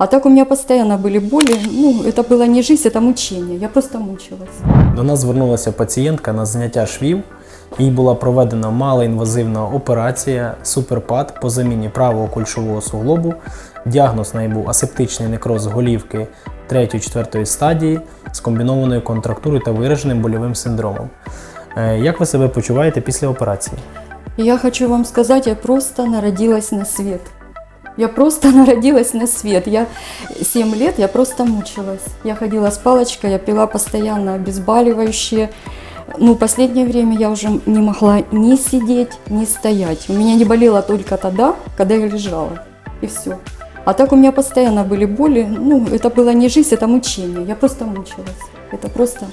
А так у меня постоянно были боли. Ну, это была не жизнь, это мучение. Я просто мучилась. До нас звернулася пацієнтка на зняття швів. Їй була проведена малоінвазивна операція суперпад по заміні правого кульшового суглобу. Діагноз в неї був асептичний некроз голівки 3-4 стадії з комбінованою контрактурою та вираженим больовим синдромом. Е, Як ви себе почуваєте після операції? И я хочу вам сказать, я просто народилась на свет. Я просто народилась на свет. Я 7 лет, я просто мучилась. Я ходила с палочкой, я пила постоянно обезболивающие. Ну, последнее время я уже не могла ни сидеть, ни стоять. У меня не болело только тогда, когда я лежала. И все. А так у меня постоянно были боли. Ну, это было не жизнь, это мучение. Я просто мучилась. Это просто...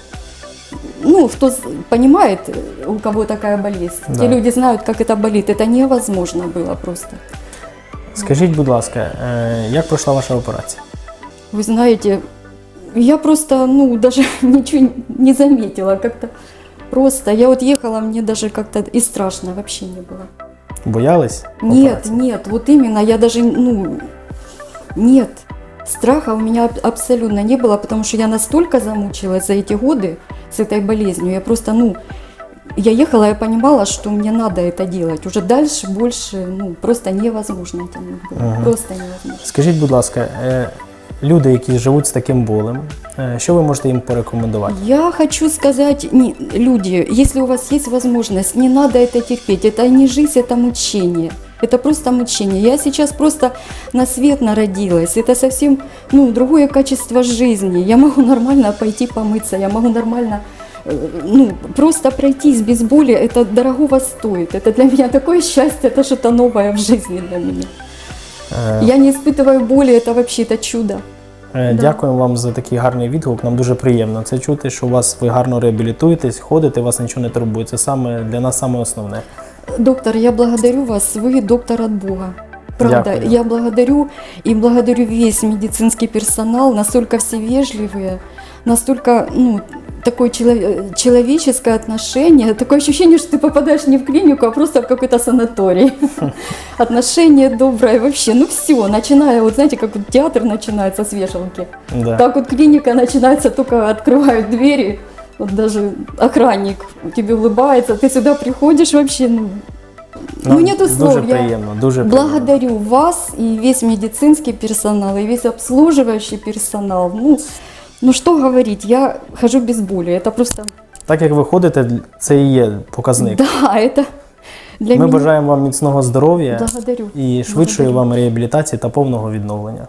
Ну, кто понимает, у кого такая болезнь, Да. те люди знают, как это болит. Это невозможно было просто. Скажіть, будь ласка, е, як пройшла ваша операція? Вы знаете, я просто, ну, даже ничего не заметила как-то. Просто, я вот ехала, мне даже как-то и страшно вообще не было. Боялись? Нет, операції? нет, вот именно, я даже, ну, нет, страха у меня аб- абсолютно не было, потому что я настолько замучилась за эти годы с этой болезнью, я просто, ну, я ехала, я понимала, что мне надо это делать. Уже дальше, больше, ну, просто невозможно тянуть было. Ага. Просто невозможно. Скажіть, будь ласка, е, люди, які живуть з таким болем, е, що ви можете їм порекомендувати? Я хочу сказать, не, люди, если у вас есть возможность, не надо это терпеть. Это не жизнь, это мучение. Это просто мучение. Я сейчас просто на свет народилась. Это совсем ну, другое качество жизни. Я могу нормально пойти помыться, я могу нормально э, ну, просто пройтись без боли. Это дорогого стоит. Это для меня такое счастье, это что-то новое в жизни для меня. Е, Я не испытываю боли, это вообще это чудо. Е, Да. Дякуємо вам за такий гарний відгук. Нам дуже приємно це чути, що у вас ви гарно реабілітуєтесь, ходите, вас нічого не турбує. Це саме для нас саме основне. Доктор, я благодарю вас. Вы доктор от Бога. Правда, Дякую. я благодарю и благодарю весь медицинский персонал, настолько все вежливые, настолько, ну, такое чело- человеческое отношение, такое ощущение, что ты попадаешь не в клинику, а просто в какой-то санаторий. Отношение доброе вообще, ну все, начиная, вот знаете, как вот театр начинается с вешалки, Да. так вот клиника начинается, только открывают двери, вот даже охранник тебе улыбается, ты сюда приходишь вообще, ну, ну Нам нету слов. Дуже я приємно, дуже приємно. благодарю вас и весь медицинский персонал, и весь обслуживающий персонал. Ну, ну что говорить, я хожу без боли, это просто... Так як ви ходите, це і є показник. Да, это для Ми мене. бажаємо вам міцного здоров'я Благодарю. і швидшої Благодарю. вам реабілітації та повного відновлення.